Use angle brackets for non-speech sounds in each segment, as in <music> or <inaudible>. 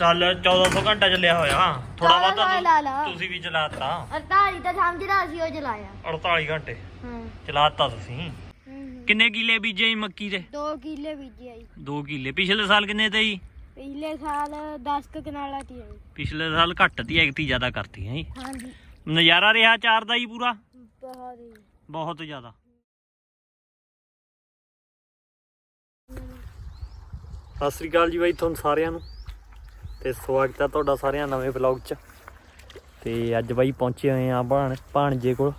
ਘੰਟਾ 1448 ਚੱਲ 1400 ਘੰਟਾ ਚੱਲਿਆ ਹੋਇਆ। ਥੋੜਾ ਲਾ ਲਾ ਬਹੁਤਾ ਲਾ ਲਾ। ਤੁ- ਤੁਸੀਂ ਵੀ ਚਲਾਤਾ। 48 ਤਾਂ ਸਮਝਦਾ ਸੀ ਉਹ ਚਲਾਇਆ। 48 ਘੰਟੇ। ਹਾਂ। ਚਲਾਤਾ ਤੁਸੀਂ। ਕਿੰਨੇ ਕਿੱਲੇ ਬੀਜੇ ਸੀ ਮੱਕੀ ਦੇ? 2 ਕਿੱਲੇ ਬੀਜੇ ਆਈ 2 ਕਿੱਲੇ। ਪਿਛਲੇ ਸਾਲ ਕਿੰਨੇ ਤੇ ਜੀ ਪਿਛਲੇ ਸਾਲ 10 ਕੁ ਕਨਾਲਾਂ ਤੀ ਆਈ ਪਿਛਲੇ ਸਾਲ ਘੱਟ ਤੀ ਜ਼ਿਆਦਾ ਕਰਤੀ ਹੈ ਜੀ। ਹਾਂਜੀ। ਨਜ਼ਾਰਾ ਰਿਹਾ ਚਾਰ ਦਾ ਹੀ ਪੂਰਾ? ਬਹੁਤ ਹੀ ਬਹੁਤ ਜ਼ਿਆਦਾ। ਸਤਿ ਸ੍ਰੀ ਅਕਾਲ ਜੀ ਬਾਈ ਤੁਹਾਨੂੰ ਸਾਰਿਆਂ ਨੂੰ। ਤੇ ਸਵਾਗਤ ਹੈ ਤੁਹਾਡਾ ਸਾਰਿਆਂ ਨਵੇਂ ਵਲੌਗ 'ਚ। ਤੇ ਅੱਜ ਬਾਈ ਪਹੁੰਚੇ ਹੋਏ ਆ ਭਾਣ ਭਾਣਜੇ ਕੋਲ।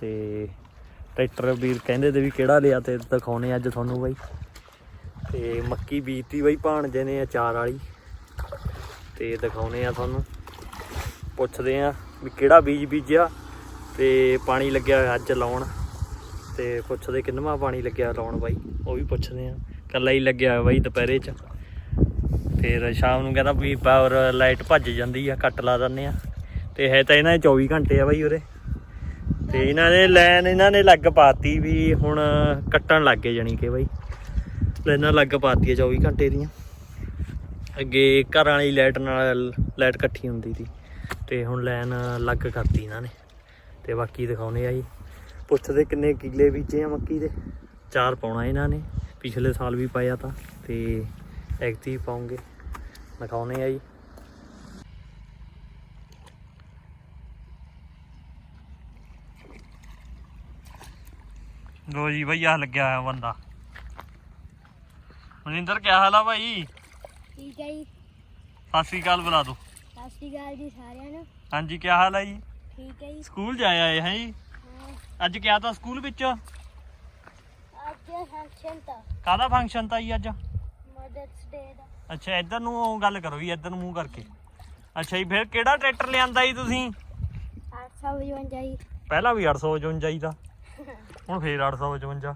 ਤੇ ਟਰੈਕਟਰ ਵੀਰ ਕਹਿੰਦੇ ਤੇ ਵੀ ਕਿਹੜਾ ਲਿਆ ਤੇ ਦਿਖਾਉਣੇ ਅੱਜ ਤੁਹਾਨੂੰ ਬਾਈ। ਤੇ ਮੱਕੀ ਬੀਜਤੀ ਬਾਈ ਭਾਣਜੇ ਨੇ ਅਚਾਰ ਵਾਲੀ। ਤੇ ਦਿਖਾਉਣੇ ਆ ਤੁਹਾਨੂੰ। ਪੁੱਛਦੇ ਆ ਵੀ ਕਿਹੜਾ ਬੀਜ ਬੀਜਿਆ ਤੇ ਪਾਣੀ ਲੱਗਿਆ ਹੋਇਆ ਅੱਜ ਲਾਉਣ। ਤੇ ਪੁੱਛਦੇ ਕਿੰਨਵਾਂ ਪਾਣੀ ਲੱਗਿਆ ਲਾਉਣ ਬਾਈ, ਉਹ ਵੀ ਪੁੱਛਦੇ ਆ। ਕੱਲਾ ਹੀ ਲੱਗਿਆ ਹੋਇਆ ਬਾਈ ਦੁਪਹਿਰੇ ਚ। ਫਿਰ ਸ਼ਾਮ ਨੂੰ ਕਹਿੰਦਾ ਵੀ ਪਾਵਰ ਲਾਈਟ ਭੱਜ ਜਾਂਦੀ ਆ, ਕੱਟ ਲਾ ਦਿੰਦੇ ਆ। ਤੇ ਹੈ ਤਾਂ ਇਹਨਾਂ ਦੇ 24 ਘੰਟੇ ਆ ਬਾਈ ਉਰੇ। ਤੇ ਇਹਨਾਂ ਨੇ ਲਾਈਨ ਇਹਨਾਂ ਨੇ ਲੱਗ ਪਾਤੀ ਵੀ ਹੁਣ ਕੱਟਣ ਲੱਗ ਗਏ ਜਾਣੀ ਕਿ ਬਾਈ। ਲਾਈਨਾਂ ਲੱਗ ਪਾਤੀ ਆ 24 ਘੰਟੇ ਦੀਆਂ। ਅੱਗੇ ਘਰਾਂ ਵਾਲੀ ਲਾਈਟ ਨਾਲ ਲਾਈਟ ਇਕੱਠੀ ਹੁੰਦੀ ਸੀ। ਤੇ ਹੁਣ ਲਾਈਨ ਲੱਗ ਕਰਤੀ ਇਹਨਾਂ ਨੇ। ਤੇ ਬਾਕੀ ਦਿਖਾਉਨੇ ਆ ਜੀ। ਪੁੱਛਦੇ ਕਿੰਨੇ ਕਿੱਲੇ ਬੀਜੇ ਆ ਮੱਕੀ ਦੇ। ਚਾਰ ਪਾਉਣਾ ਇਹਨਾਂ ਨੇ। ਪਿਛਲੇ ਸਾਲ ਵੀ ਪਾਇਆ ਤਾਂ। ਤੇ ਐਕਟਿਵ ਪਾਉਂਗੇ। ਦਿਖਾਉਨੇ ਆ ਜੀ। ਲੋ ਜੀ ਭਈਆ ਲੱਗਿਆ ਹੋਇਆ ਬੰਦਾ। ਮਨਿੰਦਰ ਕੀ ਹਾਲ ਆ ਭਾਈ? ਠੀਕ ਹੈ ਜੀ। ਸਤਿ ਸ੍ਰੀ ਅਕਾਲ ਬੁਲਾ ਦੋ ਸਤਿ ਸ਼੍ਰੀ ਅਕਾਲ ਜੀ ਸਾਰਿਆਂ ਨੂੰ। ਹਾਂਜੀ ਕੀ ਹਾਲ ਆ ਜੀ? ਠੀਕ ਹੈ ਜੀ। ਸਕੂਲ ਜਾ ਆਏ ਹੈ ਜੀ? ਅੱਜ ਕਿਆ ਤਾਂ ਸਕੂਲ ਵਿੱਚ? ਅੱਜ ਫੰਕਸ਼ਨ ਤਾਂ। ਕਾਹਦਾ ਫੰਕਸ਼ਨ ਤਾਂ ਜੀ ਅੱਜ? ਮਦਰਸ ਡੇ ਦਾ। ਅੱਛਾ ਇੱਧਰ ਨੂੰ ਉਹ ਗੱਲ ਕਰੋ ਜੀ ਇੱਧਰ ਨੂੰ ਮੂੰਹ ਕਰਕੇ। ਅੱਛਾ ਜੀ ਫਿਰ ਕਿਹੜਾ ਟਰੈਕਟਰ ਲਿਆਂਦਾ ਜੀ ਤੁਸੀਂ? 855 ਜੀ। ਪਹਿਲਾਂ ਵੀ 855 ਦਾ ਹੁਣ ਫੇਰ 855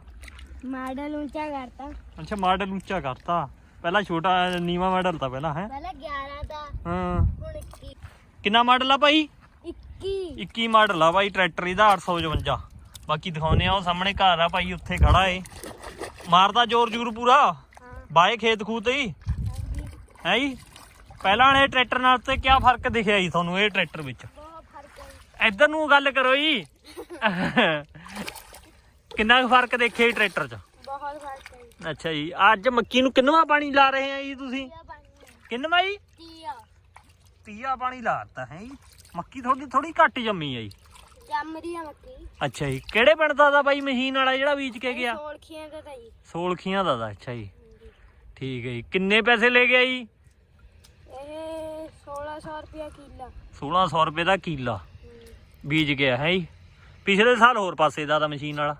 ਮਾਡਲ ਉੱਚਾ ਕਰਤਾ। ਅੱਛਾ ਮਾਡਲ ਉੱਚਾ ਕਰਤਾ। ਪਹਿਲਾਂ ਛੋਟਾ ਨੀਵਾ ਮਾਡਲ ਤਾਂ ਪਹਿਲਾਂ ਹੈ? ਪਹਿਲਾਂ 11 ਦਾ ਹਾਂ। ਹੁਣ 21 ਕਿੰਨਾ ਮਾਡਲ ਆ ਭਾਈ? 21 21 ਮਾਡਲ ਆ ਭਾਈ ਟਰੈਕਟਰ ਇਹਦਾ 855 ਬਾਕੀ ਦਿਖਾਉਨੇ ਆ ਉਹ ਸਾਹਮਣੇ ਘਰ ਆ ਭਾਈ ਉੱਥੇ ਖੜਾ ਏ। ਮਾਰਦਾ ਜ਼ੋਰ ਜ਼ੂਰ ਪੂਰਾ ਬਾਏ ਖੇਤ ਖੂਤ ਹੀ ਹੈ ਜੀ? ਪਹਿਲਾਂ ਵਾਲੇ ਟਰੈਕਟਰ ਨਾਲ ਤੇ ਕੀ ਫ਼ਰਕ ਦਿਖਿਆ ਜੀ ਤੁਹਾਨੂੰ ਇਹ ਟਰੈਕਟਰ ਵਿੱਚ? ਬਹੁਤ ਫ਼ਰਕ ਹੈ ਇੱਧਰ ਨੂੰ ਗੱਲ ਕਰੋ ਜੀ। ਕਿੰਨਾ ਕੁ ਫ਼ਰਕ ਦੇਖਿਆ ਜੀ ਟਰੈਕਟਰ 'ਚ? ਬਹੁਤ ਫ਼ਰਕ ਹੈ ਜੀ। ਅੱਛਾ ਜੀ ਅੱਜ ਮੱਕੀ ਨੂੰ ਕਿੰਨਵਾ ਪਾਣੀ ਲਾ ਰਹੇ ਆ ਜੀ ਤੁਸੀਂ? ਕਿੰਨਵਾ ਜੀ? ਤੀਆ। ਤੀਆ ਪਾਣੀ ਲਾਤਾ ਹੈ ਜੀ। ਮੱਕੀ ਥੋੜੀ ਥੋੜੀ ਘੱਟ ਜੰਮੀ ਆ ਜੀ। ਜੰਮਦੀ ਆ ਮੱਕੀ। ਅੱਛਾ ਜੀ ਕਿਹੜੇ ਪਿੰਡ ਦਾ ਦਾ ਬਾਈ ਮਸ਼ੀਨ ਵਾਲਾ ਜਿਹੜਾ ਬੀਜ ਕੇ ਗਿਆ? ਸੋਲਖੀਆਂ ਦਾ ਤਾਂ ਜੀ। ਸੋਲਖੀਆਂ ਦਾ ਦਾ ਅੱਛਾ ਜੀ। ਠੀਕ ਹੈ ਜੀ। ਕਿੰਨੇ ਪੈਸੇ ਲੈ ਗਿਆ ਜੀ ਇਹ 1600 ਰੁਪਿਆ ਕਿੱਲਾ। 1600 ਰੁਪਏ ਦਾ ਕੀਲਾ। ਬੀਜ ਗਿਆ ਹੈ ਜੀ। ਪਿਛਲੇ ਸਾਲ ਹੋਰ ਪਾਸੇ ਦਾ ਦਾ ਮਸ਼ੀਨ ਵਾਲਾ।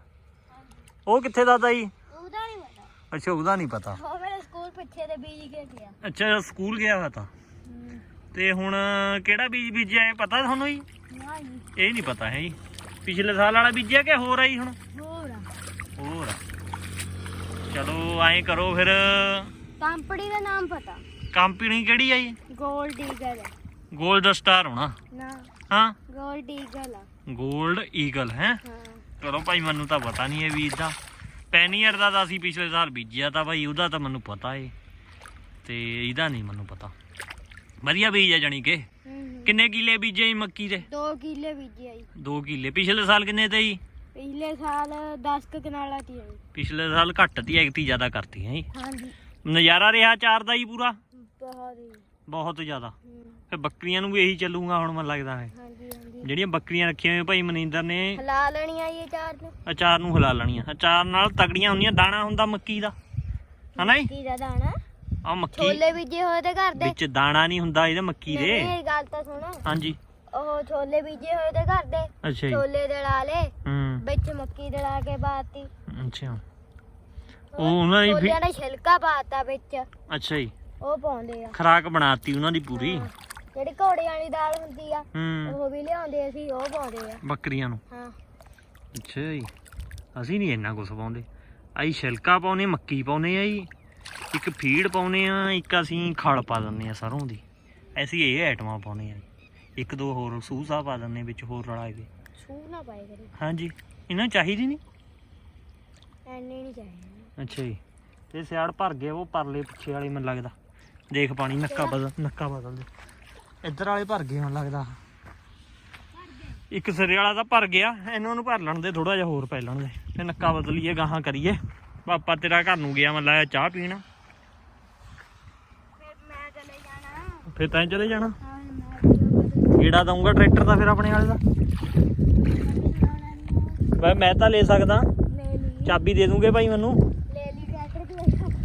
ਉਹ ਕਿੱਥੇ ਦਾ ਦਾ ਜੀ? ਉਹਦਾ ਨਹੀਂ ਪਤਾ। ਅੱਛਾ ਉਹਦਾ ਨਹੀਂ ਪਤਾ। ਉਹ ਮੇਰੇ ਸਕੂਲ ਪਿੱਛੇ ਦੇ ਬੀਜ ਕੇ ਗਿਆ। ਅੱਛਾ ਸਕੂਲ ਗਿਆ ਹੋਇਆ ਤਾਂ। ਤੇ ਹੁਣ ਕਿਹੜਾ ਬੀਜ ਬੀਜਿਆ ਇਹ ਪਤਾ ਤੁਹਾਨੂੰ ਜੀ? ਇਹ ਨਹੀਂ ਪਤਾ ਹੈ ਜੀ। ਪਿਛਲੇ ਸਾਲ ਵਾਲਾ ਬੀਜਿਆ ਕਿ ਹੋਰ ਆ ਜੀ ਹੁਣ। ਚਲੋ ਐਂ ਕਰੋ ਫਿਰ। ਕੰਪਨੀ ਦਾ ਨਾਮ ਪਤਾ। ਕੰਪਨੀ ਕਿਹੜੀ ਆ ਜੀ? ਈਗਲ 골ਡ ਸਟਾਰ ਹੋਣਾ। ਨਾ ਹਾਂ? 골ਡ ਈਗਲ ਆ ਈਗਲ ਹੈ? ਚਲੋ ਭਾਈ ਮੈਨੂੰ ਤਾਂ ਪਤਾ ਨਹੀਂ ਇਹ ਬੀਜ ਦਾ। ਪੈਨੀਅਰ ਦਾ ਤਾਂ ਅਸੀਂ ਪਿਛਲੇ ਸਾਲ ਬੀਜਿਆ ਤਾਂ ਭਾਈ ਉਹਦਾ ਤਾਂ ਮੈਨੂੰ ਪਤਾ ਏ। ਤੇ ਇਹਦਾ ਨਹੀਂ ਮੈਨੂੰ ਪਤਾ। ਵਧੀਆ ਬੀਜ ਆ ਜਾਣੀ ਕਿ। ਕਿੰਨੇ ਕਿਲੇ ਬੀਜੇ ਜੀ ਮੱਕੀ ਦੇ? ਦੋ ਕਿਲੇ ਬੀਜੇ ਆਈ 2 ਕਿੱਲੇ। ਪਿਛਲੇ ਸਾਲ ਕਿੰਨੇ ਤੇ ਜੀ? ਪਿਛਲੇ ਸਾਲ 10 ਕੁ ਕਨਾਲਾਂ ਤੀ ਆਈ। ਪਿਛਲੇ ਸਾਲ ਘੱਟ ਤੀ ਐਗਤੀ ਜ਼ਿਆਦਾ ਕਰਤੀ ਹੈ ਹਾਂਜੀ। ਨਜ਼ਾਰਾ ਰਿਹਾ ਚਾਰ ਦਾ ਹੀ ਪੂਰਾ? ਬਹੁਤ ਹੀ। ਬਹੁਤ ਜ਼ਿਆਦਾ। ਹਮ, ਫਿਰ ਬੱਕਰੀਆਂ ਨੂੰ ਵੀ ਇਹੀ ਚੱਲੂਗਾ ਹੁਣ ਮੈਨੂੰ ਲੱਗਦਾ ਹੈ। ਹਾਂਜੀ ਹਾਂਜੀ। ਜਿਹੜੀਆਂ ਬੱਕਰੀਆਂ ਰੱਖੀਆਂ ਹੋਈਆਂ ਭਾਈ ਮਨਿੰਦਰ ਨੇ। ਹਲਾ ਲੈਣੀ ਆਈ ਇਹ ਚਾਰ ਨੂੰ। ਅਚਾਰ ਨੂੰ ਹਿਲਾ ਲੈਣੀਆਂ। ਅਚਾਰ ਨਾਲ ਤਗੜੀਆਂ ਹੁੰਦੀਆਂ ਦਾਣਾ ਹੁੰਦਾ ਮੱਕੀ ਦਾ। ਹਨਾ ਜੀ? ਕੀ ਦਾ ਦਾਣਾ। ਆ ਮੱਕੀ। ਛੋਲੇ ਬੀਜੇ ਹੋਏ ਤੇ ਘਰ ਦੇ। ਵਿੱਚ ਦਾਣਾ ਨਹੀਂ ਹੁੰਦਾ ਇਹਦੇ ਮੱਕੀ ਦੇ। ਨਹੀਂ, ਇਹ ਗੱਲ ਤਾਂ ਸੁਣ। ਹਾਂਜੀ। ਉਹ ਛੋਲੇ ਬੀਜੇ ਹੋਏ ਤੇ ਘਰ ਦੇ। ਅੱਛਾ ਜੀ। ਛੋਲੇ ਦਲਾ ਲੇ ਹੂੰ। ਵਿੱਚ ਮੱਕੀ ਦਲਾ ਕੇ ਪਾਤੀ। ਅੱਛਾ। ਉਹ ਉਹਨਾਂ ਦੀ ਛੋਲਿਆਂ ਦਾ ਛਿਲਕਾ ਪਾਤਾ ਵਿੱਚ। ਅੱਛਾ ਜੀ। ਉਹ ਪਾਉਂਦੇ ਆ। ਖਰਾਕ ਬਣਾਤੀ ਉਹਨਾਂ ਦੀ ਪੂਰੀ। ਹਾਂ। ਜਿਹੜੀ ਘੋੜੇ ਵਾਲੀ ਦਾਲ ਹੁੰਦੀ ਆ ਹੂੰ। ਉਹ ਵੀ ਲਿਆਉਂਦੇ ਅਸੀਂ ਉਹ ਪਾਉਂਦੇ ਆ। ਬੱਕਰੀਆਂ ਨੂੰ। ਹਾਂ। ਅੱਛਾ ਜੀ। ਅਸੀਂ ਨਹੀਂ ਇੰਨਾ ਕੁਝ ਪਾਉਂਦੇ। ਅਸੀਂ ਛਿਲਕਾ ਪਾਉਨੇ ਮੱਕੀ ਪਾਉਨੇ ਆ ਜੀ। ਇੱਕ ਫੀਡ ਪਾਉਨੇ ਆ ਇੱਕ ਅਸੀਂ ਖਲ ਪਾ ਦਿੰਨੇ ਆ ਸਰੋਂ ਦੀ। ਅਸੀਂ ਇਹ ਆਈਟਮਾਂ ਪਾਉਨੇ ਆ। ਇੱਕ ਦੋ ਹੋਰ ਸੂਸਾ ਪਾ ਦਿੰਨੇ ਵਿੱਚ ਹੋਰ ਰਲਾਏ ਵੇ ਸੂਹ ਨਾ ਪਾਏ ਕਰੇ। ਹਾਂਜੀ। ਇਹਨਾਂ ਨੂੰ ਚਾਹੀਦੀ ਨਹੀਂ ਐਨੇ ਨਹੀਂ ਚਾਹੀਦੇ। ਅੱਛਾ ਜੀ। ਤੇ ਸਿਆੜ ਭਰ ਗਿਆ ਉਹ ਪਰਲੇ ਪਿੱਛੇ ਵਾਲੀ ਮੈਨੂੰ ਲੱਗਦਾ। ਦੇਖ ਪਾਣੀ ਨੱਕਾ ਬਦਲ ਨੱਕਾ ਬਦਲ ਦੇ। ਇੱਧਰ ਵਾਲੇ ਭਰ ਗਏ ਹੁਣ ਲੱਗਦਾ। ਇੱਕ ਸਿਰੇ ਵਾਲਾ ਤਾਂ ਭਰ ਗਿਆ। ਇਹਨਾਂ ਨੂੰ ਭਰ ਲੈਣ ਦੇ ਥੋੜਾ ਜਿਹਾ ਹੋਰ ਪੈ ਲੈਣ ਦੇ। ਤੇ ਨੱਕਾ ਬਦਲੀਏ ਗਾਹਾਂ ਕਰੀਏ। ਪਾਪਾ ਤੇਰਾ ਘਰ ਨੂੰ ਗਿਆ ਮੈਂ ਲਾਇਆ ਚਾਹ ਪੀਣ। ਫਿਰ ਮੈਂ ਚਲੇ ਜਾਣਾ। ਫਿਰ ਤੈਂ ਚਲੇ ਜਾਣਾ। ਹਾਂ ਮੈਂ ਕੀੜਾ ਦਊਂਗਾ ਟਰੈਕਟਰ ਦਾ ਫਿਰ ਆਪਣੇ ਵਾਲੇ ਦਾ। ਮੈਂ ਮੈਂ ਤਾਂ ਲੈ ਸਕਦਾ। ਲੈ ਲਈ। ਚਾਬੀ ਦੇ ਦੂੰਗੇ ਭਾਈ ਮੈਨੂੰ। ਲੈ ਲਈ ਟਰੈਕਟਰ ਦੀ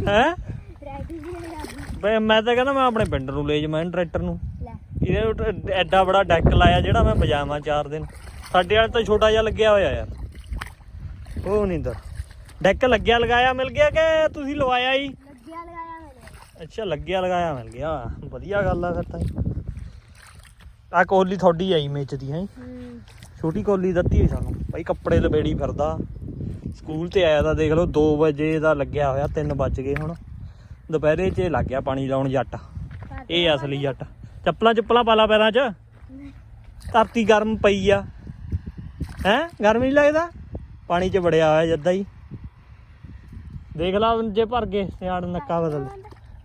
ਲੈ ਹੈ? ਟਰੈਕਟਰ ਦੀ ਲੈ ਬਈ ਮੈਂ ਤਾਂ ਕਹਿੰਦਾ ਮੈਂ ਆਪਣੇ ਪਿੰਡ ਨੂੰ ਲੈ ਜਾਵਾਂ ਟਰੈਕਟਰ ਨੂੰ। ਲੈ। ਇਹਦੇ ਉੱਤੇ ਐਡਾ ਬੜਾ ਡੈਕ ਲਾਇਆ ਜਿਹੜਾ ਮੈਂ ਵਜਾਵਾਂ ਚਾਰ ਦਿਨ। ਸਾਡੇ ਵਾਲੇ ਤਾਂ ਛੋਟਾ ਜਿਹਾ ਲੱਗਿਆ ਹੋਇਆ ਯਾਰ। ਉਹ ਨਹੀਂ ਤਾਂ। ਡੈਕ ਲੱਗਿਆ ਲਗਾਇਆ ਮਿਲ ਗਿਆ ਕਿ ਤੁਸੀਂ ਲਵਾਇਆ ਹੀ? ਲੱਗਿਆ ਲਗਾਇਆ ਮੈਨੇ ਅੱਛਾ ਲੱਗਿਆ ਲਗਾਇਆ ਮਿਲ ਗਿਆ। ਵਧੀਆ ਗੱਲ ਆ ਫਿਰ ਤਾਂ। ਆ ਕੋਲੀ ਤੁਹਾਡੀ ਆਈ ਮੇਚ ਦੀ ਹੈ? ਹੂੰ। ਛੋਟੀ ਕੋਲੀ ਦਿੱਤੀ ਹੋਈ ਸਾਨੂੰ। ਭਾਈ ਕੱਪੜੇ ਲਬੇੜੀ ਫਿਰਦਾ। ਸਕੂਲ ਤੇ ਆਇਆ ਤਾਂ ਦੇਖ ਲਓ 2 ਵਜੇ ਦਾ ਲੱਗਿਆ ਹੋਇਆ 3 ਵੱਜ ਗਏ ਹੁਣ। ਦੁਪਹਿਰੇ 'ਚ ਲੱਗ ਗਿਆ ਪਾਣੀ ਲਾਉਣ ਜੱਟ। ਇਹ ਅਸਲੀ ਜੱਟ। ਚੱਪਲਾਂ ਚੱਪਲਾਂ ਪਾ ਲਾ ਪੈਰਾਂ 'ਚ। ਧਰਤੀ ਗਰਮ ਪਈ ਆ। ਹੈ? ਗਰਮ ਨਹੀਂ ਲੱਗਦਾ? ਪਾਣੀ 'ਚ ਵੜਿਆ ਹੋਇਆ ਜੱਦਾ ਹੀ। ਦੇਖ ਲਾ ਜੇ ਭਰ ਗਏ, ਸਿਆੜ ਨੱਕਾ ਬਦਲ।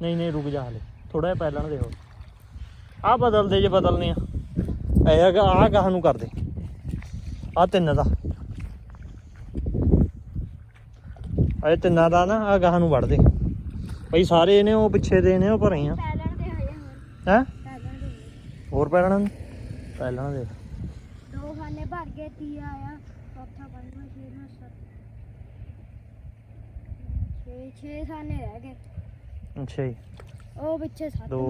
ਨਹੀਂ ਨਹੀਂ, ਰੁਕ ਜਾ ਹਲੇ। ਥੋੜਾ ਜਿਹਾ ਪਹਿਲਾਂ ਦੇ ਹੋਰ ਆ ਬਦਲਦੇ ਜੇ ਬਦਲਨੇ ਆ। ਐ ਆ ਗਾਹ ਨੂੰ ਕਰਦੇ। ਆ ਤਿੰਨ ਦਾ। ਇਹ ਤਿੰਨਾਂ ਦਾ ਨਾ ਆ ਗਾਹ ਨੂੰ ਵੜ ਦੇ। ਬਈ ਸਾਰੇ ਨੇ ਉਹ ਪਿੱਛੇ ਦੇ ਨੇ ਉਹ ਭਰੇ ਆ। ਦੇ ਹੈ? ਪੈਲਣ ਦੇ। ਹੋਰ ਪਹਿਲਾਂ ਦੇ। ਦੋ ਖਾਨੇ ਭਰ ਗਏ ਤੀਆ ਆਇਆ ਚੌਥਾ ਪੰਜਵਾਂ ਛੇਵਾਂ ਸੱਤ ਛੇ ਛੇ ਖਾਨੇ ਰਹਿ ਗਏ ਅੱਛਾ ਜੀ। ਉਹ ਪਿੱਛੇ ਸੱਤ 2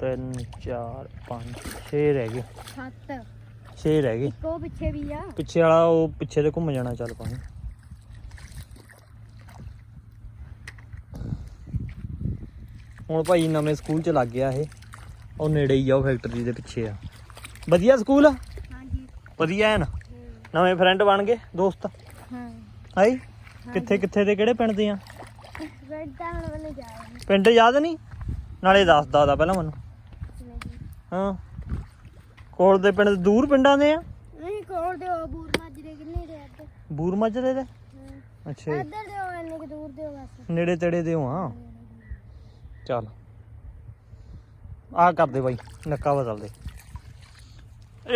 3 4 5 6 ਰਹਿ ਗਏ। ਸੱਤ। 6 ਰਹਿ ਗਏ ਇੱਕ ਉਹ ਪਿੱਛੇ ਵੀ ਆ। ਪਿੱਛੇ ਵਾਲਾ ਉਹ ਪਿੱਛੇ ਤੇ ਘੁੰਮ ਜਾਣਾ ਚੱਲ ਪਾਣੀ ਹੁਣ ਭਾਈ ਨਵੇਂ ਸਕੂਲ ਚ ਲੱਗ ਗਿਆ ਇਹ। ਉਹ ਨੇੜੇ ਹੀ ਆ ਉਹ ਫੈਕਟਰੀ ਦੇ ਪਿੱਛੇ ਆ। ਵਧੀਆ ਸਕੂਲ? ਆ ਹਾਂਜੀ। ਵਧੀਆ ਐਨ? ਹੂੰ, ਨਵੇਂ ਫਰੈਂਡ ਬਣ ਗਏ ਦੋਸਤ? ਹਾਂ। ਹਾਈ ਕਿੱਥੇ ਕਿੱਥੇ ਦੇ ਕਿਹੜੇ ਪਿੰਡ ਦੇ ਆ? ਬੈਠ ਤਾਂ ਹੁਣ ਮੈਨੂੰ ਜਾਇਆ ਪਿੰਡ ਯਾਦ ਨਹੀਂ? ਨਾਲੇ ਦੱਸ ਦਾ ਪਹਿਲਾਂ ਮੈਨੂੰ। ਹਾਂ। ਕੋਲ ਦੇ ਪਿੰਡ ਦੂਰ ਪਿੰਡਾਂ ਦੇ ਆ? ਨਹੀਂ ਕੋਲ ਦੇ ਉਹ ਬੂਰ ਮਾਜਰੇ ਕਿੰਨੇ ਦੇ ਅੱਧ ਬੂਰ ਮੱਜਰੇ ਦੇ? ਅੱਛਾ ਜੀ। ਇੱਧਰ ਦੇ ਉਹ ਇੰਨੇ ਕੁ ਦੂਰ ਦੇ ਉਹ ਬਸ। ਨੇੜੇ ਤੇੜੇ ਦੇ ਹੋ ਆ ਚੱਲ। ਆ ਕਰ ਦੇ ਬਾਈ ਨੱਕਾ ਬਦਲ ਦੇ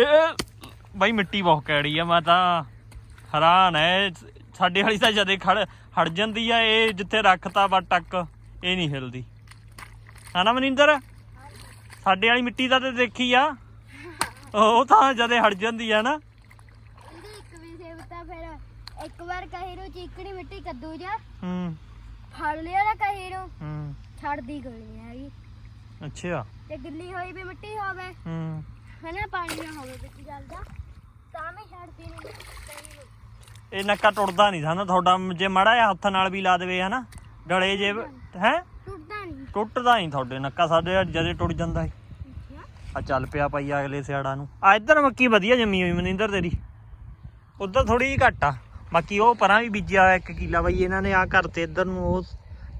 ਇਹ ਬਾਈ ਮਿੱਟੀ ਬਹੁਤ ਕੈੜੀ ਆ ਮੈਂ ਤਾਂ ਹੈਰਾਨ ਐ। ਸਾਡੇ ਵਾਲੀ ਤਾਂ ਜਦੇ ਖੜ ਹਟ ਜਾਂਦੀ ਆ ਇਹ ਜਿੱਥੇ ਰੱਖਤਾ ਵਾ ਟੱਕ ਇਹ ਨਹੀਂ ਹਿਲਦੀ। ਹਨਾ ਮਨਿੰਦਰ? ਸਾਡੇ ਵਾਲੀ ਮਿੱਟੀ ਦਾ ਤੇ ਦੇਖੀ ਆ। ਉਹ ਤਾਂ ਜਦੇ ਹਟ ਜਾਂਦੀ ਆ ਨਾ। ਇਹਦੀ ਇੱਕ ਵੀ ਸੇਵ ਤਾਂ ਫਿਰ ਇੱਕ ਵਾਰ ਕਹੀ ਨੂੰ ਚੀਕਣੀ ਮਿੱਟੀ ਕੱਦੂ ਜਾ। ਹੂੰ। ਫੜ ਲਿਆ ਨਾ ਕਹੀ ਨੂੰ। ਹੂੰ। ਛੱਡਦੀ ਕੋਈ ਨਹੀਂ ਹੈਗੀ। ਅੱਛਾ। ਤੇ ਗਿੱਲੀ ਹੋਈ ਵੀ ਮਿੱਟੀ ਹੋਵੇ। ਹੂੰ। ਹਨਾ ਪਾਣੀ ਨਾ ਹੋਵੇ ਵਿੱਚ ਚੱਲਦਾ ਤਾਂ ਵੀ ਛੱਡਦੀ ਨਹੀਂ ਕਹੀ ਨੂੰ। ਇਹ ਨੱਕਾ ਟੁੱਟਦਾ ਨਹੀਂ ਸਾਨਾ ਤੁਹਾਡਾ ਜੇ ਮੜਾ ਜਿਹਾ ਹੱਥ ਨਾਲ ਵੀ ਲਾ ਦੇਵੇ ਹਨਾ। ਗਲੇ ਜੇ ਹੈ? ਟੁੱਟਦਾ ਨਹੀਂ ਟੁੱਟਦਾ ਨਹੀਂ ਤੁਹਾਡੇ ਨੱਕਾ ਸਾਡੇ ਜਦੇ ਟੁੱਟ ਜਾਂਦਾ ਹੈ ਆ ਚੱਲ ਪਿਆ ਭਾਈ ਅਗਲੇ ਸਿਆੜਾ ਨੂੰ। ਆ ਇੱਧਰ ਮੱਕੀ ਵਧੀਆ ਜੰਮੀ ਹੋਈ ਮਨਿੰਦਰ ਤੇਰੀ। ਉਧਰ ਥੋੜੀ ਜਿਹੀ ਘੱਟ ਆ। ਬਾਕੀ ਉਹ ਪਰਾਂ ਵੀ ਬੀਜਿਆ ਹੋਇਆ ਇੱਕ ਕਿੱਲਾ ਬਾਈ ਇਹਨਾਂ ਨੇ ਆ ਘਰ ਤੇ ਇੱਧਰ ਨੂੰ ਉਹ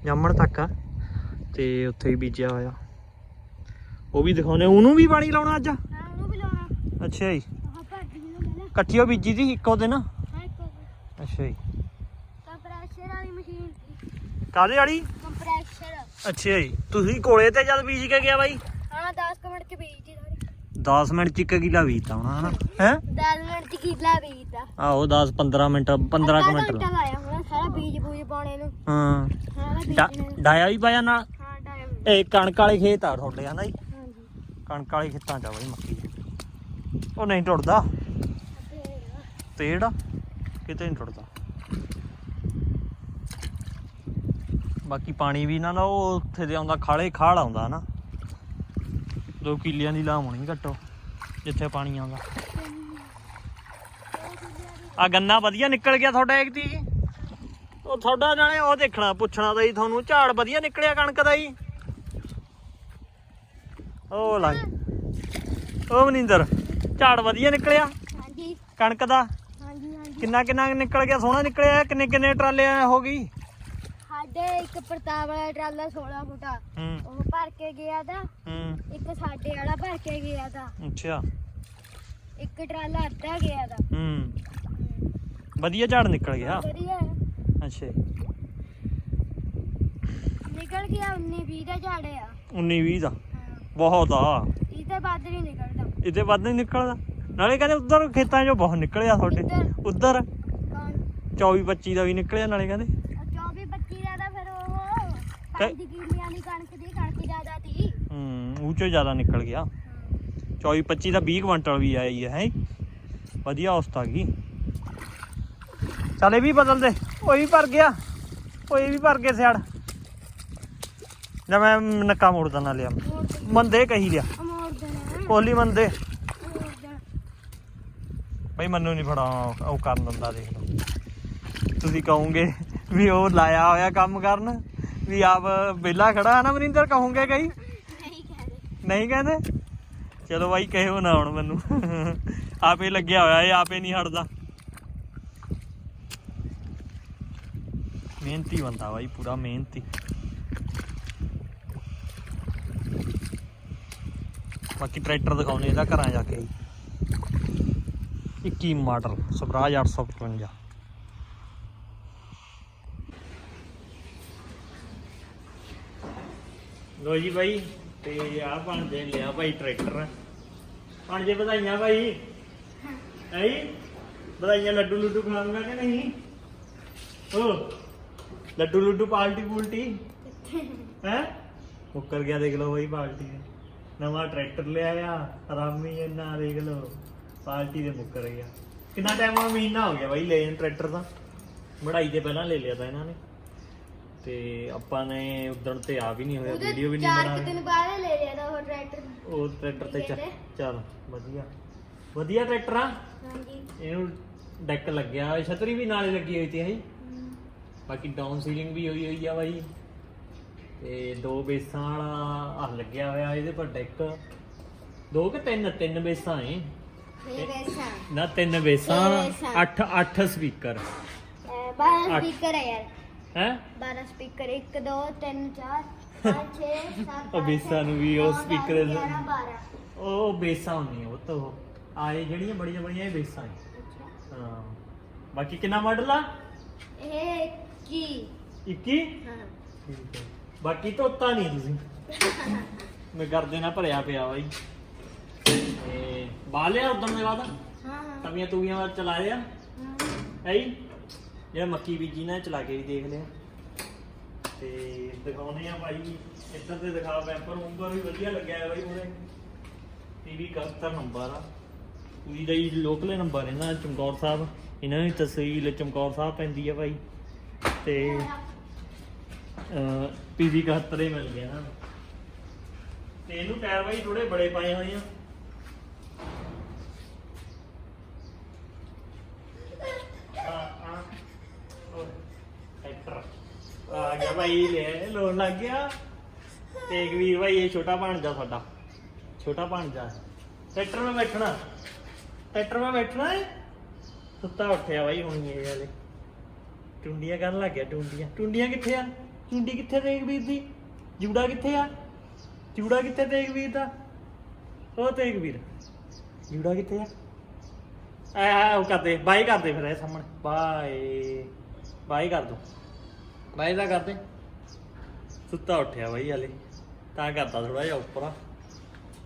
ਜੰਮਣ ਤੱਕ ਆ ਤੇ ਉੱਥੇ ਵੀ ਬੀਜਿਆ ਹੋਇਆ। ਉਹ ਵੀ ਦਿਖਾਉਣੇ ਉਹਨੂੰ ਵੀ ਪਾਣੀ ਲਾਉਣਾ ਅੱਜ? ਹਾਂ ਉਹਨੂੰ ਵੀ ਲਾਉਣਾ। ਅੱਛਾ ਜੀ। ਇਕੱਠੀ ਉਹ ਬੀਜੀ ਸੀ ਇੱਕੋ ਦਿਨ? ਹਾਂ ਇੱਕ ਅੱਛਾ ਜੀ। ਕੰਪਰੈਸ਼ਰ ਵਾਲੀ ਮਸ਼ੀਨ ਕਾਦੇ ਵਾਲੀ? ਕੰਪਰੈਸ਼ਰ। ਅੱਛਾ ਜੀ। ਤੁਸੀਂ ਕੋਲੇ ਤੇ ਜਦ ਬੀਜ ਕੇ ਗਿਆ ਬਾਈ? ਹਾਂ 10 ਕੁ ਮਿੰਟ ਚ ਬੀਜਦੀ ਥੋੜੀ 10 ਮਿੰਟ ਚ ਇੱਕ ਕਿੱਲਾ ਬੀਜਤਾ ਹੋਣਾ ਹਨਾ? ਹੈ? 10 ਮਿੰਟ ਚ ਕਿੱਲਾ ਬੀਜਦਾ ਆਹੋ 10 15 ਮਿੰਟ 15 ਕੁ ਮਿੰਟ। ਲਾਇਆ ਹੋਣਾ ਸਾਰਾ ਬੀਜ ਬੂਜ ਪਾਉਣੇ ਨੂੰ। ਹਾਂ। ਸਾਰਾ ਡਾ- ਬੀਜਣੇ ਨੂੰ। ਡਾਇਆ ਵੀ ਪਾਇਆ ਨਾਲ? ਹਾਂ ਟਾਈਮ ਇਹ ਕਣਕ ਵਾਲੇ ਖੇਤ ਆ ਤੁਹਾਡੇ ਹਨਾ ਜੀ? ਕਣਕ ਵਾਲੇ ਖੇਤਾਂ ਚ ਆ ਬਈ ਮੱਕੀ ਉਹ ਨਹੀਂ ਟੁੱਟਦਾ? ਤੇੜ ਕਿਤੇ ਨਹੀਂ ਟੁੱਟਦਾ? ਬਾਕੀ ਪਾਣੀ ਵੀ ਨਾ ਨਾ ਉਹ ਉੱਥੇ ਦੇ ਆਉਂਦਾ ਖਾਲੇ ਖਾਲ ਆਉਂਦਾ ਨਾ ਦੋ ਕਿੱਲਿਆਂ ਦੀ ਲਾਮ ਹੋਣੀ ਘੱਟੋ ਜਿੱਥੇ ਪਾਣੀ ਆਉਂਦਾ। ਆ ਗੰਨਾ ਵਧੀਆ ਨਿਕਲ ਗਿਆ ਤੁਹਾਡਾ ਇੱਕ ਦੀ। ਉਹ ਤੁਹਾਡਾ ਨਾਲੇ ਉਹ ਦੇਖਣਾ ਪੁੱਛਣਾ ਤਾਂ ਜੀ ਤੁਹਾਨੂੰ ਝਾੜ ਵਧੀਆ ਨਿਕਲਿਆ ਕਣਕ ਦਾ ਜੀ। ਉਹ ਲੱਗ ਉਹ ਮਨਿੰਦਰ ਝਾੜ ਵਧੀਆ ਨਿਕਲਿਆ ਹਾਂਜੀ। ਕਣਕ ਦਾ? ਹਾਂਜੀ ਹਾਂਜੀ। ਕਿੰਨਾ ਕਿੰਨਾ ਨਿਕਲ ਗਿਆ ਸੋਹਣਾ ਨਿਕਲਿਆ ਕਿੰਨੇ ਕਿੰਨੇ ਟਰਾਲੇ ਹੋ ਗਈ? ਸਾਡੇ ਇੱਕ ਪ੍ਰਤਾਪ ਵਾਲਾ ਟਰਾਲਾ 16 ਫੁੱਟਾ। ਹੂੰ। ਉਹ ਭਰ ਕੇ ਗਿਆ ਤਾਂ। ਹੂੰ। ਇੱਕ ਸਾਡੇ ਵਾਲਾ ਭਰ ਕੇ ਗਿਆ ਤਾਂ। ਅੱਛਾ। ਇੱਕ ਟਰਾਲਾ ਅੱਧਾ ਗਿਆ ਤਾਂ। ਹੂੰ। ਵਧੀਆ ਝਾੜ ਨਿਕਲ ਗਿਆ। ਵਧੀਆ। ਅੱਛਾ। ਨਿਕਲ ਕੀ ਆ 19 20 ਦਾ ਝਾੜੇ ਆ। 19 20 ਦਾ? ਬਹੁਤ ਆ। ਇਹ ਤੇ ਬਾਅਦ ਨਹੀਂ ਨਿਕਲਦਾ। ਇਹਦੇ ਵੱਧ ਨਹੀਂ ਨਿਕਲਦਾ? ਨਾਲੇ ਕਹਿੰਦੇ ਉਧਰ ਖੇਤਾਂ 'ਚੋਂ ਬਹੁਤ ਨਿਕਲਿਆ ਤੁਹਾਡੇ? ਉਧਰ। ਕੌਣ? 24 25 ਦਾ ਵੀ ਨਿਕਲਿਆ ਨਾਲੇ ਕਹਿੰਦੇ। 24 25 ਦਾ ਤਾਂ ਫਿਰ ਉਹ ਕਣਕ ਦੀ ਕਣਕ ਜ਼ਿਆਦਾ ਸੀ ਹੂੰ ਉਹ 'ਚੋਂ ਜ਼ਿਆਦਾ ਨਿਕਲ ਗਿਆ। 24 25 ਦਾ 20 ਕੁਇੰਟਲ ਵੀ ਆਈ ਹੈ ਹੈਂ? ਵਧੀਆ ਔਸਤ ਆ ਗਈ। ਚੱਲ ਇਹ ਵੀ ਬਦਲ ਦੇ ਉਹ ਵੀ ਭਰ ਗਿਆ ਉਹ ਇਹ ਵੀ ਭਰ ਗਿਆ ਸਿਆੜ। ਲੈ ਮੈਂ ਨੱਕਾ ਮੋੜ ਦਣਾ ਲਿਆ ਮੋੜ ਦੇ। ਮੰਦੇ ਕਹੀ ਲਿਆ। ਮੋੜ ਦੇਣਾ। ਕੋਲੀ ਮੰਦੇ। ਮੋੜ ਦੇਣਾ। ਬਈ ਮੈਨੂੰ ਨਹੀਂ ਫੜਾ ਉਹ ਕਰਨ ਦਿੰਦਾ ਦੇਖ ਲਓ। ਤੁਸੀਂ ਕਹੋਗੇ ਵੀ ਉਹ ਲਾਇਆ ਹੋਇਆ ਕੰਮ ਕਰਨ। ਵੀ ਆਪ ਵਿਹਲਾ ਖੜਾ ਹੈ ਨਾ ਮਨਿੰਦਰ ਕਹੋਗੇ ਕਈ ਨਹੀਂ ਨਹੀਂ ਕਹਿੰਦੇ? ਚਲੋ ਬਾਈ, ਕਹਿਓ ਨਾ ਹੁਣ ਮੈਨੂੰ। ਆਪੇ ਲੱਗਿਆ ਹੋਇਆ, ਇਹ ਆਪੇ ਨਹੀਂ ਹਟਦਾ। ਮਿਹਨਤੀ ਬੰਦਾ ਬਾਈ, ਪੂਰਾ ਮਿਹਨਤੀ। ਬਾਕੀ ਟਰੈਕਟਰ ਦਿਖਾਉਣੇ ਇਹਦਾ ਘਰਾਂ ਜਾ ਕੇ। 21 ਮਾਡਲ, ਸਵਰਾਜ 855 ਲੋ ਜੀ ਬਾਈ ਤੇ ਆ ਬਣਦੇ ਲਿਆ ਭਾਈ ਟਰੈਕਟਰ। ਬਣ ਜੇ ਵਧਾਈਆਂ ਭਾਈ ਐ ਵਧਾਈਆਂ ਲੱਡੂ ਲੁੱਡੂ ਖਾਵਾਂਗਾ ਕਿ ਨਹੀਂ? ਓ ਲੱਡੂ ਲੁੱਡੂ ਪਾਲਟੀ ਪੂਲਟੀ? ਹੈ? ਮੁੱਕਰ ਗਿਆ ਦੇਖ ਲਓ ਬਾਈ ਪਾਲਟੀ। ਨਵਾਂ ਟਰੈਕਟਰ ਲਿਆ ਆ ਆਰਾਮੀ ਇੰਨਾ ਦੇਖ ਲਓ। ਪਾਲਟੀ ਦੇ ਮੁੱਕਰ ਗਿਆ। ਕਿੰਨਾ ਟਾਈਮ ਆ ਮਹੀਨਾ ਹੋ ਗਿਆ ਬਾਈ ਲੈ ਟਰੈਕਟਰ ਦਾ? ਮੜਾਈ ਦੇ ਪਹਿਲਾਂ ਲੈ ਲਿਆ ਤਾਂ ਇਹਨਾਂ ਨੇ। ਤੇ ਆਪਾਂ ਨੇ ਉਦਣ ਤੇ ਆ ਵੀ ਨਹੀਂ ਹੋਇਆ ਵੀਡੀਓ ਵੀ ਨਹੀਂ ਚਾਰ ਕੁ ਬਣਾਈ ਦਿਨ ਬਾਅਦ ਲੈ ਲਿਆ ਤਾਂ ਉਹ ਟਰੈਕਟਰ ਉਹ ਟਰੈਕਟਰ ਤੇ ਚੱਲ। ਚੱਲ ਵਧੀਆ। ਵਧੀਆ ਟਰੈਕਟਰ ਆ? ਹਾਂਜੀ। ਇਹਨੂੰ ਡੈਕ ਲੱਗਿਆ ਹੋਇਆ ਛਤਰੀ ਵੀ ਨਾਲੇ ਲੱਗੀ ਹੋਈ ਤੀ ਹੈ। ਬਾਕੀ ਡਾਊਨ ਸੀਲਿੰਗ ਵੀ ਹੋਈ ਹੋਈ ਆ ਬਾਈ। ਤੇ ਦੋ ਬੇਸਾਂ ਵਾਲਾ ਆ ਲੱਗਿਆ ਹੋਇਆ ਇਹਦੇ ਪਰ ਡੈਕ ਦੋ ਕਿ ਤਿੰਨ? ਤਿੰਨ ਬੇਸਾਂ ਏ ਇਹ ਵੈਸਾ ਨਾ ਤਿੰਨ ਬੇਸਾਂ ਬੇਸਾਂ। ਅੱਠ ਅੱਠ ਸਪੀਕਰ 12 ਅੱਠ। ਸਪੀਕਰ ਹੈ ਯਾਰ। ਹੈ? 12 ਸਪੀਕਰ 1 2 3 4 5 6 7 ਉਹ ਬੇਸਾਂ ਨੂੰ ਵੀ ਉਹ speaker 11 12 ਉਹ ਬੇਸਾਂ ਹੁੰਦੀਆਂ ਉਹ ਤਾਂ ਆਏ ਜਿਹੜੀਆਂ ਬੜੀਆਂ ਬੜੀਆਂ ਇਹ ਬੇਸਾਂ ਏ ਅੱਛਾ। ਹਾਂ। ਬਾਕੀ ਕਿੰਨਾ ਮਾਡਲ ਆ? ਇਹ ਕੀ 21 ਹਾਂ। ਠੀਕ ਹੈ ਬਾਕੀ ਧੋਤਾ ਨਹੀਂ ਤੁਸੀਂ। <laughs> ਮੈਂ ਕਰਦੇ ਨਾ ਭਰਿਆ ਪਿਆ ਬਾਈ। ਤੇ ਬਾਲਿਆ ਉਦੋਂ ਦੇ ਬਾਅਦ ਹਾਂ ਹਾਂ। ਤਵੀਆਂ ਤੂਵੀਆਂ ਚਲਾਏ ਆ ਹਾਂ। ਹੈ ਜਿਹੜਾ ਮੱਕੀ ਬੀਜੀ ਨਾ ਚਲਾ ਕੇ ਵੀ ਦੇਖ ਲਿਆ ਤੇ ਦਿਖਾਉਨੇ ਆ ਭਾਈ, ਇੱਧਰ ਤੇ ਦਿਖਾ ਵੈਂਪਰ ਵੰਪਰ ਵੀ ਵਧੀਆ ਲੱਗਿਆ ਹੈ ਬਾਈ ਉਹਦੇ ਟੀਵੀ 71 ਨੰਬਰ ਆ। ਪੂਰੀ ਦਾ ਹੀ ਲੋਕਲ ਨੰਬਰ ਇਹਨਾਂ ਦਾ, ਚਮਕੌਰ ਸਾਹਿਬ। ਇਹਨਾਂ ਦੀ ਤਹਿਸੀਲ ਚਮਕੌਰ ਸਾਹਿਬ ਪੈਂਦੀ ਆ ਭਾਈ। ਤੇ ਪੀਵੀ 71 ਹੀ ਮਿਲ ਗਿਆ। ਨਾ ਤੇ ਇਹਨੂੰ ਟਾਇਰ ਬਾਈ ਥੋੜੇ ਬੜੇ ਪਾਏ ਹੋਏ ਆ ਆ ਉਹ ਟਰੈਕਟਰ ਆ ਗਿਆ ਭਾਈ ਲੈ ਲੋਣ ਲੱਗ ਗਿਆ। ਤੇਗਵੀਰ ਭਾਈ ਇਹ ਛੋਟਾ ਭਾਣਜਾ ਸਾਡਾ। ਛੋਟਾ ਭਾਣਜਾ ਟਰੈਕਟਰ 'ਮੈਂ ਬੈਠਣਾ। ਟਰੈਕਟਰ 'ਮੈਂ ਬੈਠਣਾ ਹੈ ਸੁੱਤਾ ਉੱਠਿਆ ਭਾਈ ਹੁਣ ਇਹ ਵਾਲੇ ਟੁੰਡੀਆਂ ਕਰਨ ਲੱਗ ਗਿਆ ਟੁੰਡੀਆਂ। ਟੁੰਡੀਆਂ ਕਿੱਥੇ ਆ? ਚੁੰਡੀ ਕਿੱਥੇ ਤੇਗਵੀਰ ਦੀ? ਜੂੜਾ ਕਿੱਥੇ ਆ? ਜੂੜਾ ਕਿੱਥੇ ਤੇਗਵੀਰ ਦਾ? ਉਹ ਤੇਗਵੀਰ ਜੂੜਾ ਕਿੱਥੇ ਆ? ਆ ਆ, ਉਹ ਕਰਦੇ ਬਾਈ ਕਰਦੇ ਫਿਰ ਇਹ ਸਾਹਮਣੇ। ਬਾਏ। ਬਾਈ ਕਰ ਦੋ। ਬਾਈ ਦਾ ਕਰਦੇ। ਸੁੱਤਾ ਉੱਠਿਆ ਬਾਈ ਹਲੇ। ਤਾਂ ਕਰਦਾ ਥੋੜਾ ਜਿਹਾ ਉੱਪਰ।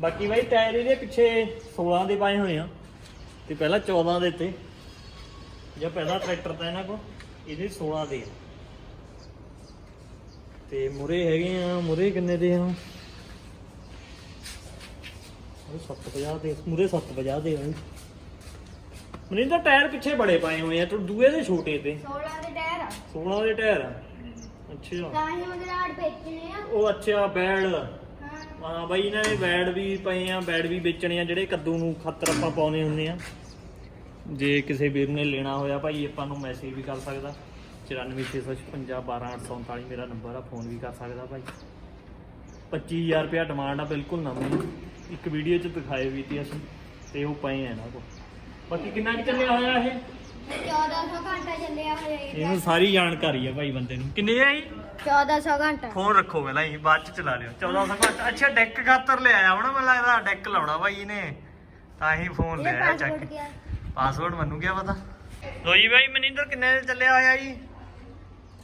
ਬਾਕੀ ਬਾਈ ਟਾਇਰ ਇਹਦੇ ਪਿੱਛੇ 16 ਦੇ ਪਾਏ ਹੋਏ ਆ। ਤੇ ਪਹਿਲਾਂ 14 ਦੇ ਤੇ। ਜਾਂ ਪਹਿਲਾ ਟਰੈਕਟਰ ਤਾਂ ਇਹਨਾਂ ਕੋ ਇਹਦੇ 16 ਦੇ ਆ। ਤੇ ਮੁਰੇ ਹੈਗੇ ਆ। ਮੁਰੇ ਕਿੰਨੇ ਦੇ ਆ? ਉਹ 750 ਦੇ। ਮੁਰੇ 750 ਦੇ ਆ ਮਨਿੰਦਰ ਟਾਇਰ ਪਿੱਛੇ ਬੜੇ ਪਾਏ ਹੋਏ ਆ। ਤੂੰ ਦੂਏ ਦੇ ਛੋਟੇ ਤੇ। 16 ਦੇ ਟਾਇਰ ਆ। 16 ਦੇ ਟਾਇਰ ਆ। ਅੱਛਾ। ਤਾਂ ਹੀ ਉਹਦੇ ਨਾਲ ਵੇਚਣੇ ਆ। ਉਹ ਅੱਛਾ ਬੈੜ ਹਾਂ। ਹਾਂ ਬਾਈ ਇਹਨਾਂ ਦੇ ਬੈੜ ਵੀ ਪਏ ਆ ਬੈੜ ਵੀ ਵੇਚਣੇ ਆ ਜਿਹੜੇ ਕੱਦੂ ਨੂੰ ਖਾਤਰ ਆਪਾਂ ਪਾਉਨੇ ਹੁੰਦੇ ਆ। ਜੇ ਕਿਸੇ ਵੀਰ ਨੇ ਲੈਣਾ ਹੋਇਆ ਭਾਈ ਆਪਾਂ ਨੂੰ ਮੈਸੇਜ ਵੀ ਕਰ ਸਕਦਾ। 94656 12839 ਮੇਰਾ ਨੰਬਰ ਆ ਫੋਨ ਵੀ ਕਰ ਸਕਦਾ ਭਾਈ। 25000 ਰੁਪਇਆ ਡਿਮਾਂਡ ਆ ਬਿਲਕੁਲ ਨਵੀਂ। ਇੱਕ ਵੀਡੀਓ ਚ ਦਿਖਾਏ ਵੀ ਤੀ ਅਸੀਂ ਤੇ ਉਹ ਪਏ ਆ ਇਹਨਾਂ ਕੋਲ। ਬਾਕੀ ਕਿੰਨਾ ਕਿ ਚੱਲਿਆ ਹੋਇਆ ਇਹ? 1400 ਘੰਟਾ ਚੱਲਿਆ ਹੋਇਆ ਇਹ ਇਹਨੂੰ ਸਾਰੀ ਜਾਣਕਾਰੀ ਆ ਭਾਈ ਬੰਦੇ ਨੂੰ। ਕਿੰਨੇ ਆ ਜੀ 1400 ਘੰਟਾ। ਫੋਨ ਰੱਖੋ ਪਹਿਲਾਂ ਹੀ ਬਾਅਦ ਚ ਚਲਾ ਲਿਓ। 1400 ਘੰਟਾ। ਅੱਛਾ ਡੈਕ ਖਾਤਰ ਲਿਆਇਆ ਹੁਣ ਮੈਨੂੰ ਲੱਗਦਾ ਡੈਕ ਲਾਉਣਾ ਭਾਈ ਇਹਨੇ। ਤਾਂ ਹੀ ਫੋਨ ਲਿਆਇਆ ਚੱਕ। ਪਾਸਵਰਡ ਮੈਨੂੰ ਕੀ ਪਤਾ? ਲੋ ਜੀ ਭਾਈ ਮਨਿੰਦਰ ਕਿੰਨੇ ਦੇ ਚੱਲਿਆ ਹੋਇਆ ਜੀ?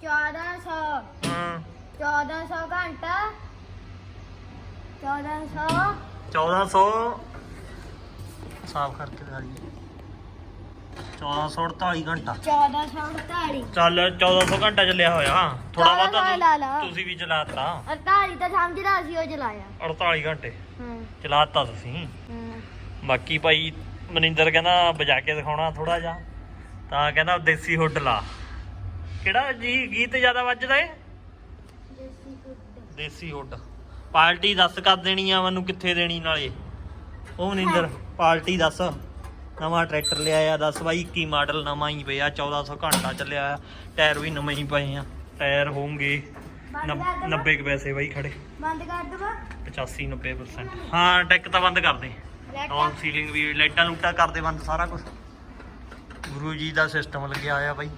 1400 ਹਾਂ। 1400 ਘੰਟਾ। 1400 1400 ਸਾਫ਼ ਕਰਕੇ ਦਿਖਾ ਦਈਏ। 1448 ਘੰਟਾ। 1448 ਚੱਲ 1400 ਘੰਟਾ ਚੱਲਿਆ ਹੋਇਆ ਥੋੜਾ ਲਾ ਲਾ ਬਹੁਤਾ ਲਾ ਲਾ। ਤੁ- ਤੁਸੀਂ ਵੀ ਚਲਾਤਾ 48 ਤਾਂ ਸਮਝਦਾ ਸੀ ਉਹ ਚਲਾਇਆ। 48 ਘੰਟੇ। ਹਾਂ। ਚਲਾਤਾ ਤੁਸੀਂ। ਹਾਂ। ਬਾਕੀ ਭਾਈ ਮਨਿੰਦਰ ਕਹਿੰਦਾ ਵਜਾ ਕੇ ਦਿਖਾਉਣਾ ਥੋੜਾ ਜਿਹਾ। ਤਾਂ ਕਹਿੰਦਾ ਦੇਸੀ ਹੁੱਡ ਲਾ। ਕਿਹੜਾ ਜੀ ਗੀਤ ਜ਼ਿਆਦਾ ਵੱਜਦਾ ਏ? ਦੇਸੀ ਹੁੱਡ। ਪਾਰਟੀ ਦੱਸ ਕਰ ਦੇਣੀ ਆ ਮੈਨੂੰ ਕਿੱਥੇ ਦੇਣੀ ਨਾਲੇ। ਉਹ ਮਨਿੰਦਰ ਪਾਰਟੀ ਦੱਸ। ਨਵਾਂ ਟਰੈਕਟਰ ਲਿਆ ਆ ਦੱਸ ਬਾਈ 21 ਮਾਡਲ ਨਵਾਂ ਹੀ ਪਿਆ 1400 ਘੰਟਾ ਚੱਲਿਆ ਆ। ਟਾਇਰ ਵੀ ਨਵੇਂ ਹੀ ਪਏ ਆ। ਟਾਇਰ ਹੋਣਗੇ ਬੰਦ ਕਰ ਦੇਵਾਂ? 90 ਕੁ ਪੈਸੇ ਬਾਈ ਖੜੇ। ਬੰਦ ਕਰ ਦਵਾ। 85 90% ਹਾਂ ਟੈਕ ਤਾਂ ਬੰਦ ਕਰ ਦੇ ਨੌਨ ਸੀਲਿੰਗ ਵੀ ਲਾਈਟਾਂ ਲੂਟਾਂ ਕਰਦੇ ਬੰਦ ਸਾਰਾ ਕੁਝ ਗੁਰੂ ਜੀ ਦਾ ਸਿਸਟਮ ਲੱਗਿਆ ਹੋਇਆ ਬਾਈ।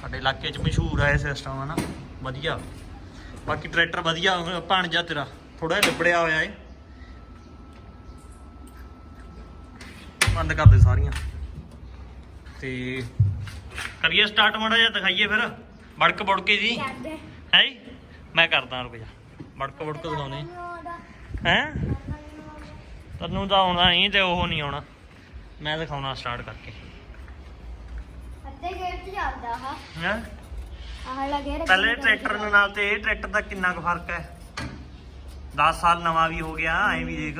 ਸਾਡੇ ਇਲਾਕੇ 'ਚ ਮਸ਼ਹੂਰ ਹੈ ਇਹ ਸਿਸਟਮ ਹਨਾ? ਵਧੀਆ। ਬਾਕੀ ਟਰੈਕਟਰ ਵਧੀਆ ਭਾਣਜਾ ਤੇਰਾ। ਥੋੜਾ ਜਿਹਾ ਲਿਬੜਿਆ ਹੋਇਆ ਏ। ਬੰਦ ਕਰ ਦੇ ਸਾਰੀਆਂ। ਤੇ ਕਰੀਏ ਸਟਾਰਟ ਮਾੜਾ ਜਿਹਾ ਦਿਖਾਈਏ ਫਿਰ। ਬੜਕ ਬੜਕੇ ਜੀ। ਕਰਦੇ। ਹੈ ਮੈਂ ਕਰਦਾ ਰੁਕ ਜਾ ਬੜਕ ਬੜਕ ਦਿਖਾਉਣੇ ਹੈ। ਤੈਨੂੰ ਤਾਂ ਆਉਣਾ ਨਹੀਂ ਤੇ ਉਹ ਨਹੀਂ ਆਉਣਾ। ਮੈਂ ਦਿਖਾਉਣਾ ਸਟਾਰਟ ਕਰਕੇ। ਅੱਧੇ ਗੇਟ ਚ ਚੱਲਦਾ ਹਾ ਹੈ? ਆਹ ਲੱਗੇ ਪਹਿਲੇ ਟਰੈਕਟਰ ਦੇ ਨਾਲ ਤੇ ਇਹ ਟਰੈਕਟਰ ਦਾ ਕਿੰਨਾ ਕੁ ਫ਼ਰਕ ਹੈ? 10 ਸਾਲ ਨਵਾਂ ਵੀ ਹੋ ਗਿਆ ਐਂ ਵੀ ਦੇਖ।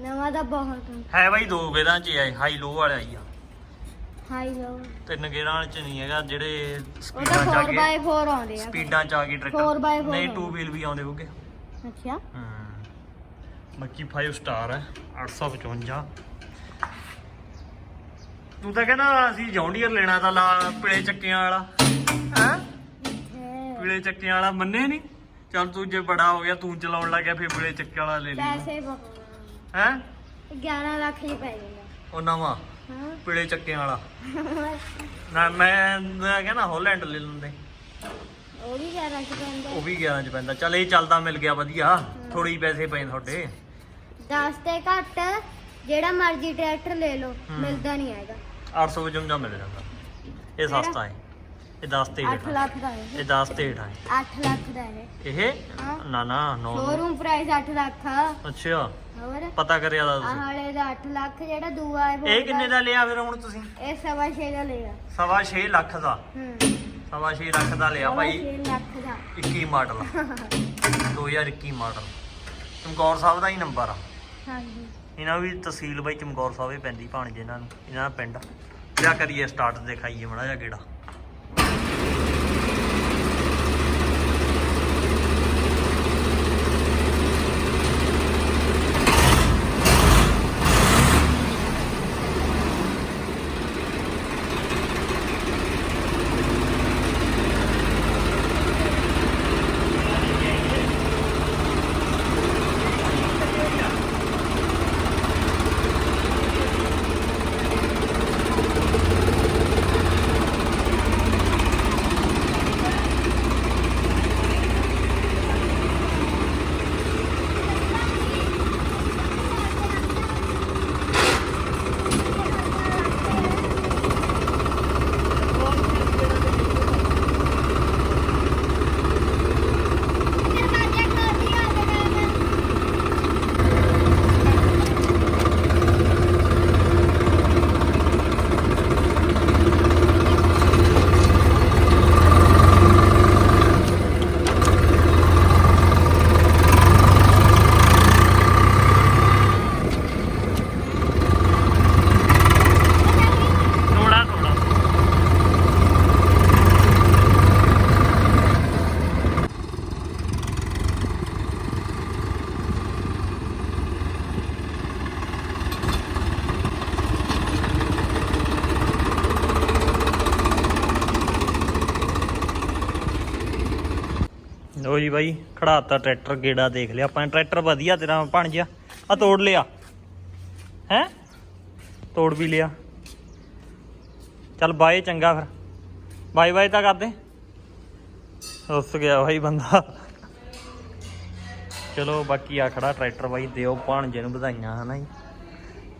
ਨਵਾਂ ਦਾ ਬਹੁਤ ਹੈ ਬਾਈ ਦੋ ਗੇਰਾਂ ਚ ਆਏ ਹਾਈ ਲੋ ਵਾਲਾ ਹੀ ਆ। ਹਾਈ ਲੋ ਤਿੰਨ ਗੇਰਾਂ ਚ ਨਹੀਂ ਹੈਗਾ ਜਿਹੜੇ ਉਹ ਸਪੀਡਾਂ ਤਾਂ ਚ ਆ 4x4 ਗਏ ਆਉਂਦੇ ਆ। ਸਪੀਡਾਂ ਚ ਆ ਗਈ 4x4 ਟਰੈਕਟਰ ਨਹੀਂ। 2 ਵੀਲ ਵੀ ਆਉਂਦੇ ਹੋਗੇ। ਅੱਛਾ। ਹਮ ਬਾਕੀ 5 ਸਟਾਰ ਹੈ 855 ਤੂੰ ਤਾਂ ਕਹਿੰਦਾ ਅਸੀਂ ਜੌਂਡੀਅਰ ਲੈਣਾ ਤਾਂ ਲਾ ਪੀਲੇ ਚੱਕਿਆਂ ਵਾਲਾ। ਹੈ? ਪੀਲੇ ਚੱਕਿਆਂ ਵਾਲਾ ਮੰਨੇ ਨਹੀਂ ਚੱਲ ਤੂੰ ਜੇ ਬੜਾ ਹੋ ਗਿਆ ਤੂੰ ਚਲਾਉਣ ਲੱਗ ਗਿਆ ਫਿਰ ਪੀਲੇ ਚੱਕਿਆਂ ਵਾਲਾ ਲੈ ਲਈ। ਪੈਸੇ ਬਹੁਤ। ਹੈ? 11 ਲੱਖ ਹੀ ਪੈ ਜਾਂਦਾ ਉਹ ਨਵਾਂ ਹਾਂ। ਪੀਲੇ ਚੱਕਿਆਂ ਵਾਲਾ। ਨਾ ਮੈਂ ਮੈਂ ਕਹਿੰਦਾ ਹੋਲੈਂਡ ਲੈ ਲੈਂਦੇ। ਉਹ ਵੀ 11 ਚ ਪੈਂਦਾ। ਉਹ ਵੀ 11 ਚ ਪੈਂਦਾ। ਚੱਲ ਇਹ ਚੱਲਦਾ ਮਿਲ ਗਿਆ ਵਧੀਆ। ਥੋੜੀ ਪੈਸੇ ਪਏ ਤੁਹਾਡੇ। 10 ਤੇ ਘੱਟ ਜਿਹੜਾ ਮਰਜ਼ੀ ਟਰੈਕਟਰ ਲੈ ਲਓ। ਮਿਲਦਾ ਨਹੀਂ ਹੈਗਾ। 855 ਮਿਲ ਜਾਂਦਾ। ਇਹ ਸਸਤਾ ਹੈ। ਇਹ 10 ਤੇ 8 ਹੇਠਾਂ ਲੱਖ ਦਾ ਹੈ। ਇਹ 10 ਤੇ ਹੇਠਾਂ ਹੈ 8 ਲੱਖ ਦਾ ਹੈ। ਇਹ? ਹਾਂ। ਨਾ ਨਾ ਨੌ ਸ਼ੋਰੂਮ ਪ੍ਰਾਈਸ 8 ਲੱਖ ਆ। ਅੱਛਾ। ਹੋਰ? ਪਤਾ ਕਰਿਆ ਦਾ ਆਹ ਤੁਸੀਂ। ਵਾਲੇ ਦਾ 8 ਲੱਖ ਜਿਹੜਾ ਦੂਆ ਹੈ ਇਹ ਕਿੰਨੇ ਦਾ ਲਿਆ ਫਿਰ ਹੁਣ ਤੁਸੀਂ? ਇਹ ਸਵਾ ਛੇ ਦਾ ਲਿਆ। ਸਵਾ 6 ਲੱਖ ਦਾ। ਹੂੰ। ਸਵਾ 6 ਲੱਖ ਦਾ ਲਿਆ ਭਾਈ। 6 ਲੱਖ ਦਾ। 21 ਮਾਡਲ। <laughs> 2021 ਮਾਡਲ। ਚਮਕੌਰ ਸਾਹਿਬ ਦਾ ਹੀ ਨੰਬਰ ਆ। ਹਾਂਜੀ। ਇਹਨਾਂ ਵੀ ਤਹਿਸੀਲ ਬਾਈ ਚਮਕੌਰ ਸਾਹਿਬ ਹੀ ਪੈਂਦੀ ਭਾਣਜੇ ਇਹਨਾਂ ਨੂੰ। ਇਹਨਾਂ ਦਾ ਪਿੰਡ ਲਿਆ ਕਰੀਏ ਸਟਾਰਟ ਦਿਖਾਈਏ ਮੜਾ ਜਿਹਾ ਕਿਹੜਾ ਜੀ ਬਾਈ, ਖੜਾਤਾ ਟਰੈਕਟਰ, ਗੇੜਾ ਦੇਖ ਲਿਆ ਆਪਾਂ ਟਰੈਕਟਰ ਵਧੀਆ ਤੇਰਾ ਬਣ ਗਿਆ ਆ ਤੋੜ ਲਿਆ। ਹੈ? ਤੋੜ ਵੀ ਲਿਆ। ਚੱਲ ਬਾਏ, ਚੰਗਾ ਫਿਰ। ਬਾਏ ਬਾਏ ਤਾਂ ਕਰਦੇ। ਰੁੱਸ ਗਿਆ ਭਾਈ ਬੰਦਾ। ਚਲੋ ਬਾਕੀ ਆ ਖੜਾ ਟਰੈਕਟਰ ਬਾਈ, ਦਿਓ ਭਾਣਜੇ ਨੂੰ ਵਧਾਈਆਂ, ਹਨਾ ਜੀ।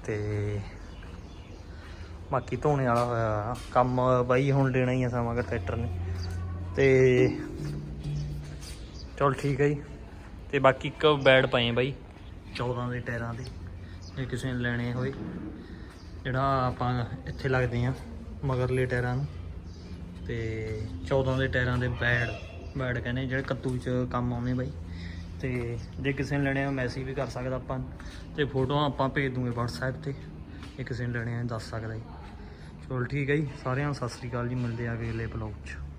ਤੇ ਬਾਕੀ ਧੋਣੇ ਵਾਲਾ ਹੋਇਆ ਕੰਮ ਬਾਈ, ਹੁਣ ਲੈਣਾ ਹੀ ਆ ਸਮਾਂ ਟਰੈਕਟਰ ਨੇ। ਤੇ ਚਲ ਠੀਕ ਹੈ ਜੀ। ਤੇ ਬਾਕੀ ਇੱਕ ਬੈਡ ਪਏ ਬਾਈ। 14 ਦੇ ਟਾਇਰਾਂ ਦੇ, ਜੇ ਕਿਸੇ ਨੇ ਲੈਣੇ ਹੋਏ। ਜਿਹੜਾ ਆਪਾਂ ਇੱਥੇ ਲੱਗਦੇ ਆ ਮਗਰਲੇ ਟਾਇਰਾਂ ਨੂੰ। ਤੇ 14 ਦੇ ਟਾਇਰਾਂ ਦੇ ਬੈਡ ਬੈਡ ਕਹਿੰਦੇ ਜਿਹੜੇ ਕੱਤੂ ਚ ਕੰਮ ਆਉਂਦੇ ਬਾਈ। ਤੇ ਜੇ ਕਿਸੇ ਨੇ ਲੈਣੇ ਆ, ਮੈਸੇਜ ਵੀ ਕਰ ਸਕਦਾ ਆਪਾਂ ਨੂੰ। ਤੇ ਫੋਟੋਆਂ ਆਪਾਂ ਭੇਜ ਦੂੰਗੇ WhatsApp ਤੇ। ਜੇ ਕਿਸੇ ਨੇ ਲੈਣੇ ਆ, ਦੱਸ ਸਕਦਾ ਜੀ। ਚਲੋ ਠੀਕ ਹੈ ਜੀ, ਸਾਰਿਆਂ ਨੂੰ ਸਤਿ ਸ੍ਰੀ ਅਕਾਲ ਜੀ, ਮਿਲਦੇ ਆ ਅਗਲੇ ਬਲੌਗ 'ਚ।